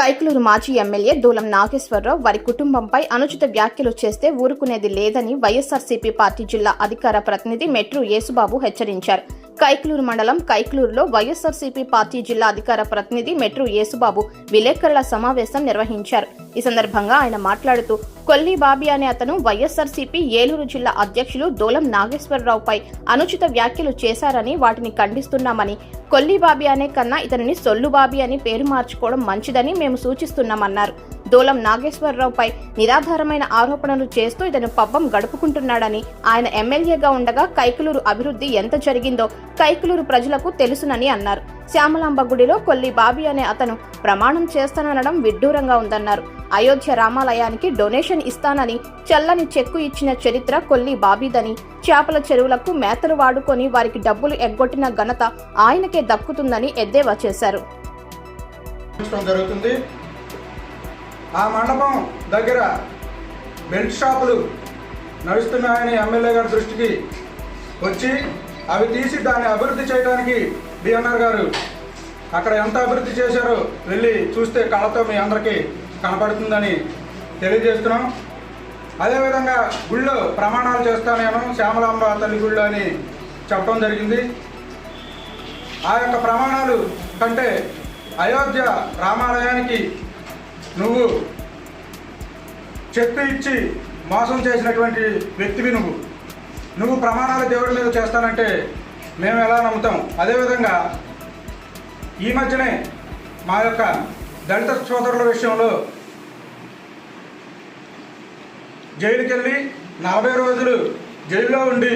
కైకలూరు మాజీ ఎమ్మెల్యే దూలం నాగేశ్వరరావు వారి కుటుంబంపై అనుచిత వ్యాఖ్యలు చేస్తే ఊరుకునేది లేదని వైఎస్ఆర్సీపీ పార్టీ జిల్లా అధికార ప్రతినిధి మెట్రు యేసుబాబు హెచ్చరించారు. కైక్లూరు మండలం కైక్లూరులో వైఎస్ఆర్సీపీ పార్టీ జిల్లా అధికార ప్రతినిధి మెట్రు యేసుబాబు విలేకరుల సమావేశం నిర్వహించారు. ఈ సందర్భంగా ఆయన మాట్లాడుతూ కొల్లి బాబీ అనే అతను వైఎస్ఆర్సీపీ ఏలూరు జిల్లా అధ్యక్షులు దోలం నాగేశ్వరరావుపై అనుచిత వ్యాఖ్యలు చేశారని వాటిని ఖండిస్తున్నామని కొల్లి బాబీ అనే కన్నా ఇతనిని సొల్లు బాబీ అని పేరు మార్చుకోవడం మంచిదని మేము సూచిస్తున్నామన్నారు. దూలం నాగేశ్వరరావుపై నిరాధారమైన ఆరోపణలు చేస్తూ ఇతను పబ్బం గడుపుకుంటున్నాడని ఆయన ఎమ్మెల్యేగా ఉండగా కైకలూరు అభివృద్ధి ఎంత జరిగిందో కైకలూరు ప్రజలకు తెలుసునని అన్నారు. శ్యామలాంబ గుడిలో కొల్లి బాబీ అనే అతను ప్రమాణం చేస్తాననడం విడ్డూరంగా ఉందన్నారు. అయోధ్య రామాలయానికి డొనేషన్ ఇస్తానని చల్లని చెక్కు ఇచ్చిన చరిత్ర కొల్లి బాబీదని చేపల చెరువులకు మేతలు వాడుకొని వారికి డబ్బులు ఎగ్గొట్టిన ఘనత ఆయనకే దక్కుతుందని ఎద్దేవా చేశారు. జరుగుతుంది. ఆ మండపం దగ్గర బెల్ట్ షాపులు నడుస్తున్నాయని ఎమ్మెల్యే గారి దృష్టికి వచ్చి అవి తీసి దాన్ని అభివృద్ధి చేయడానికి డిఎన్ఆర్ గారు అక్కడ ఎంత అభివృద్ధి చేశారో వెళ్ళి చూస్తే కళతో మీ అందరికీ కనపడుతుందని తెలియజేస్తున్నాం. అదేవిధంగా గుళ్ళో ప్రమాణాలు చేస్తానేమో శ్యామలాంబ తల్లి గుళ్ళు అని చెప్పడం జరిగింది. ఆ యొక్క ప్రమాణాలు కంటే అయోధ్య రామాలయానికి నువ్వు చెక్కు ఇచ్చి మోసం చేసినటువంటి వ్యక్తివి నువ్వు. నువ్వు ప్రమాణాలు దేవుడి మీద చేస్తానంటే మేము ఎలా నమ్ముతాం? అదేవిధంగా ఈ మధ్యనే మా యొక్క దళిత సోదరుల విషయంలో జైలుకి వెళ్ళి నలభై రోజులు జైల్లో ఉండి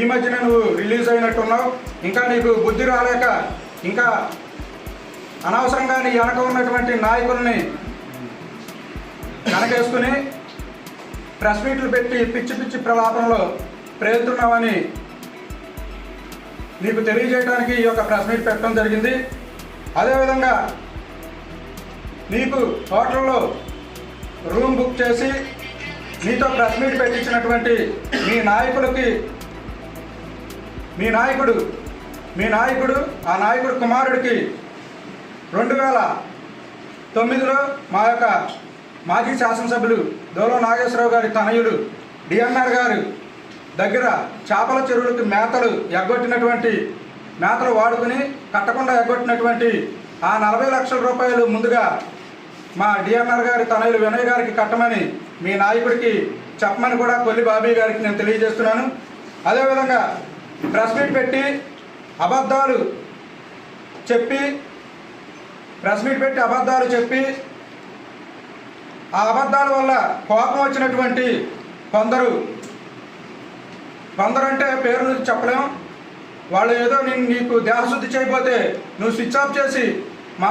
ఈ మధ్యన నువ్వు రిలీజ్ అయినట్టున్నావు. ఇంకా నీకు బుద్ధి రాలేక ఇంకా అనవసరంగా నీ వెనక ఉన్నటువంటి నాయకుల్ని వెనకేసుకుని ప్రెస్ మీట్లు పెట్టి పిచ్చి పిచ్చి ప్రలాపంలో ప్రేరుతున్నావని నీకు తెలియజేయడానికి ఈ యొక్క ప్రెస్ మీట్ పెట్టడం జరిగింది. అదేవిధంగా నీకు హోటల్లో రూమ్ బుక్ చేసి నీతో ప్రెస్ మీట్ పెట్టించినటువంటి మీ నాయకులకి మీ నాయకుడు మీ నాయకుడు ఆ నాయకుడు కుమారుడికి రెండు వేల తొమ్మిదిలో మా యొక్క మాజీ శాసనసభ్యులు దోలో నాగేశ్వరరావు గారి తనయుడు డిఎన్ఆర్ గారు దగ్గర చేపల చెరువులకు మేతలు ఎగ్గొట్టినటువంటి మేతలు వాడుకుని కట్టకుండా ఎగ్గొట్టినటువంటి ఆ నలభై లక్షల రూపాయలు ముందుగా మా డిఎన్ఆర్ గారి తనయులు వినయ్ గారికి కట్టమని మీ నాయకుడికి చెప్పమని కూడా కొల్లి బాబీ గారికి నేను తెలియజేస్తున్నాను. అదేవిధంగా ప్రెస్ మీట్ పెట్టి అబద్ధాలు చెప్పి ప్రెస్ మీట్ పెట్టి అబద్ధాలు చెప్పి ఆ అబద్ధాల వల్ల కోపం వచ్చినటువంటి కొందరు. కొందరు అంటే పేరు చెప్పలేం. వాళ్ళు ఏదో నేను నీకు దేహశుద్ధి చేయకపోతే నువ్వు స్విచ్ ఆఫ్ చేసి మా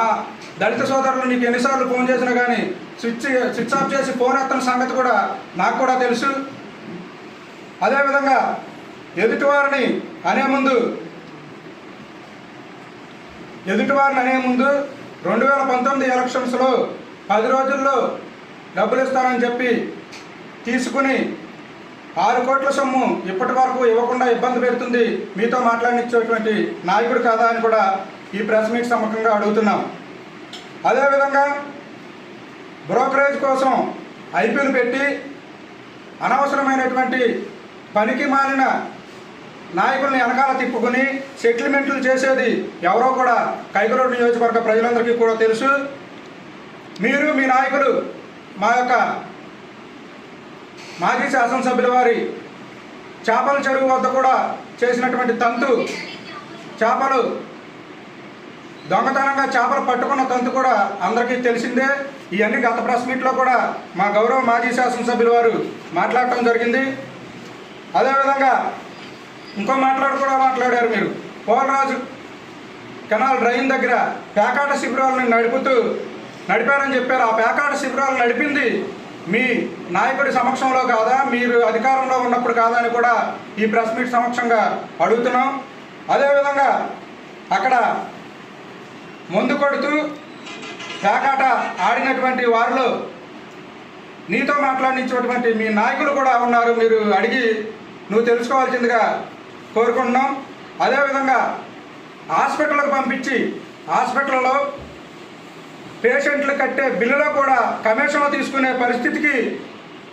దళిత సోదరులు నీకు ఎన్నిసార్లు ఫోన్ చేసినా కానీ స్విచ్ స్విచ్ ఆఫ్ చేసి ఫోన్ ఎత్తన సంగతి కూడా నాకు కూడా తెలుసు. అదేవిధంగా ఎదుటివారిని అనే ముందు ఎదుటివారిని అనే ముందు రెండు వేల పంతొమ్మిది ఎలక్షన్స్లో పది రోజుల్లో డబ్బులు ఇస్తానని చెప్పి తీసుకుని ఆరు కోట్ల సొమ్ము ఇప్పటి వరకు ఇవ్వకుండా ఇబ్బంది పెడుతుంది. మీతో మాట్లాడించేటువంటి నాయకుడు కాదా అని కూడా ఈ ప్రెస్ మీట్ సమ్మకంగా అడుగుతున్నాం. అదేవిధంగా బ్రోకరేజ్ కోసం ఐపీలు పెట్టి అనవసరమైనటువంటి పనికి మాలిన నాయకుల్ని వెనకాల తిప్పుకుని సెటిల్మెంట్లు చేసేది ఎవరో కూడా కైకరోడ్ నియోజకవర్గ ప్రజలందరికీ కూడా తెలుసు. మీరు మీ నాయకులు మా యొక్క మాజీ శాసనసభ్యుల వారి చేపల చెరువు వద్ద కూడా చేసినటువంటి తంతు చేపలు దొంగతనంగా చేపలు పట్టుకున్న తంతు కూడా అందరికీ తెలిసిందే. ఇవన్నీ గత ప్రెస్ మీట్లో కూడా మా గౌరవ మాజీ శాసనసభ్యుల వారు మాట్లాడటం జరిగింది. అదేవిధంగా ఇంకో మాట్లాడు కూడా మాట్లాడారు మీరు. పోలరాజు కెనాల్ డ్రైన్ దగ్గర పేకాట శిబిరాలను నడుపుతూ నడిపారని చెప్పారు. ఆ పేకాట శిబిరాలు నడిపింది. మీ నాయకుడి సమక్షంలో కాదా మీరు అధికారంలో ఉన్నప్పుడు కాదా అని కూడా ఈ ప్రెస్ మీట్ సమక్షంగా అడుగుతున్నాం. అదేవిధంగా అక్కడ ముందు కొడుతూ పేకాట ఆడినటువంటి వారిలో నీతో మాట్లాడించినటువంటి మీ నాయకులు కూడా ఉన్నారు. మీరు అడిగి నువ్వు తెలుసుకోవాల్సిందిగా కోరుకుంటున్నాం. అదేవిధంగా హాస్పిటల్కి పంపించి హాస్పిటల్లో పేషెంట్లు కట్టే బిల్లులో కూడా కమిషన్లు తీసుకునే పరిస్థితికి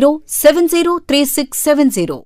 zero seven zero three six seven zero.